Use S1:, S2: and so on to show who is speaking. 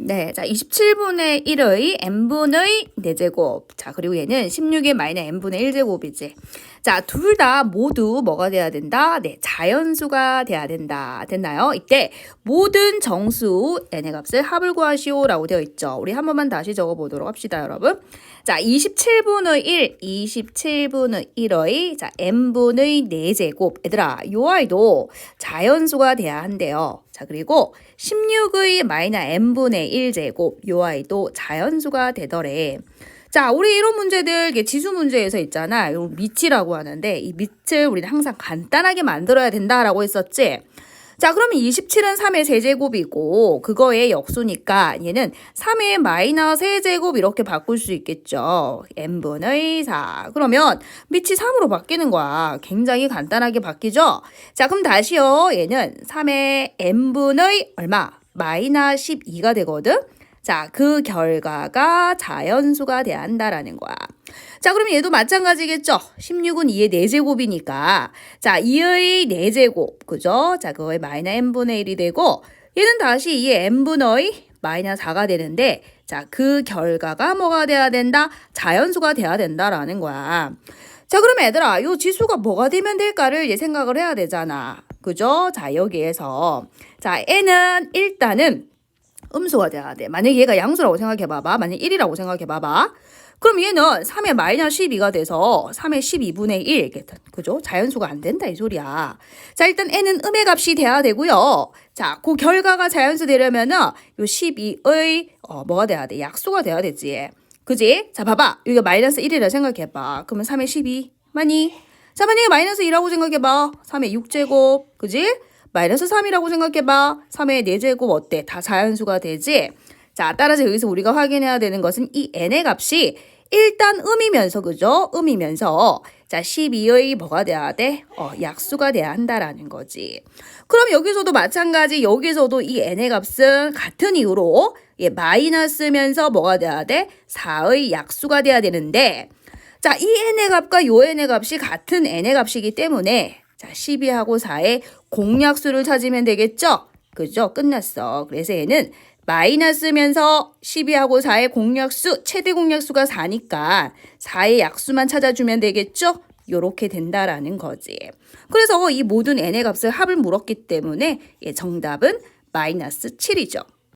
S1: 네, 자, 27분의 1의 n분의 4제곱. 자, 그리고 얘는 16의 마이너 n분의 1제곱이지. 자, 둘 다 모두 뭐가 돼야 된다? 네, 자연수가 돼야 된다. 됐나요? 이때 모든 정수 n의 값을 합을 구하시오라고 되어 있죠. 우리 한 번만 다시 적어 보도록 합시다, 여러분. 자, 27분의 1, 27분의 1의 자, n분의 4제곱. 얘들아, 요 아이도 자연수가 돼야 한대요. 자, 그리고 16의 마이너 n분의 1제곱. 요 아이도 자연수가 되더래. 자, 우리 이런 문제들, 지수 문제에서 있잖아. 요 밑이라고 하는데, 이 밑을 우리는 항상 간단하게 만들어야 된다라고 했었지. 자, 그러면 27은 3의 세제곱이고, 그거의 역수니까 얘는 3의 마이너스 세제곱 이렇게 바꿀 수 있겠죠. n분의 4. 그러면 밑이 3으로 바뀌는 거야. 굉장히 간단하게 바뀌죠? 자, 그럼 다시요. 얘는 3의 n분의 얼마? 마이너스 12가 되거든? 자, 그 결과가 자연수가 돼야 한다라는 거야. 자, 그럼 얘도 마찬가지겠죠? 16은 2의 4제곱이니까. 자, 2의 4제곱. 그죠? 자, 그거의 마이너 n분의 1이 되고, 얘는 다시 2의 n분의 마이너 4가 되는데, 자, 그 결과가 뭐가 돼야 된다? 자연수가 돼야 된다라는 거야. 자, 그럼 얘들아, 요 지수가 뭐가 되면 될까를 이제 생각을 해야 되잖아. 그죠? 자, 여기에서. 자, n은 일단은 음수가 돼야 돼. 만약 얘가 양수라고 생각해봐봐. 만약 1이라고 생각해봐봐. 그럼 얘는 3의 마이너스 12가 돼서 3의 12분의 1. 그죠? 자연수가 안 된다 이 소리야. 자 일단 n은 음의 값이 돼야 되고요. 자, 그 결과가 자연수 되려면은 요 12의 어, 뭐가 돼야 돼? 약수가 돼야 되지. 그지? 자 봐봐. 여기가 마이너스 1이라 생각해봐. 그러면 3의 12 많이? 자 만약에 마이너스 2라고 생각해봐. 3의 6제곱. 그지? 마이너스 3이라고 생각해봐. 3의 4제곱 어때? 다 자연수가 되지? 자, 따라서 여기서 우리가 확인해야 되는 것은 이 n의 값이 일단 음이면서, 그죠? 음이면서, 자, 12의 뭐가 돼야 돼? 어, 약수가 돼야 한다라는 거지. 그럼 여기서도 마찬가지, 여기서도 이 n의 값은 같은 이유로, 예, 마이너스면서 뭐가 돼야 돼? 4의 약수가 돼야 되는데, 자, 이 n의 값과 요 n의 값이 같은 n의 값이기 때문에, 자, 12하고 4의 공약수를 찾으면 되겠죠? 그죠? 끝났어. 그래서 얘는 마이너스면서 12하고 4의 공약수, 최대 공약수가 4니까 4의 약수만 찾아주면 되겠죠? 요렇게 된다라는 거지. 그래서 이 모든 n의 값을 합을 물었기 때문에 예, 정답은 마이너스 7이죠.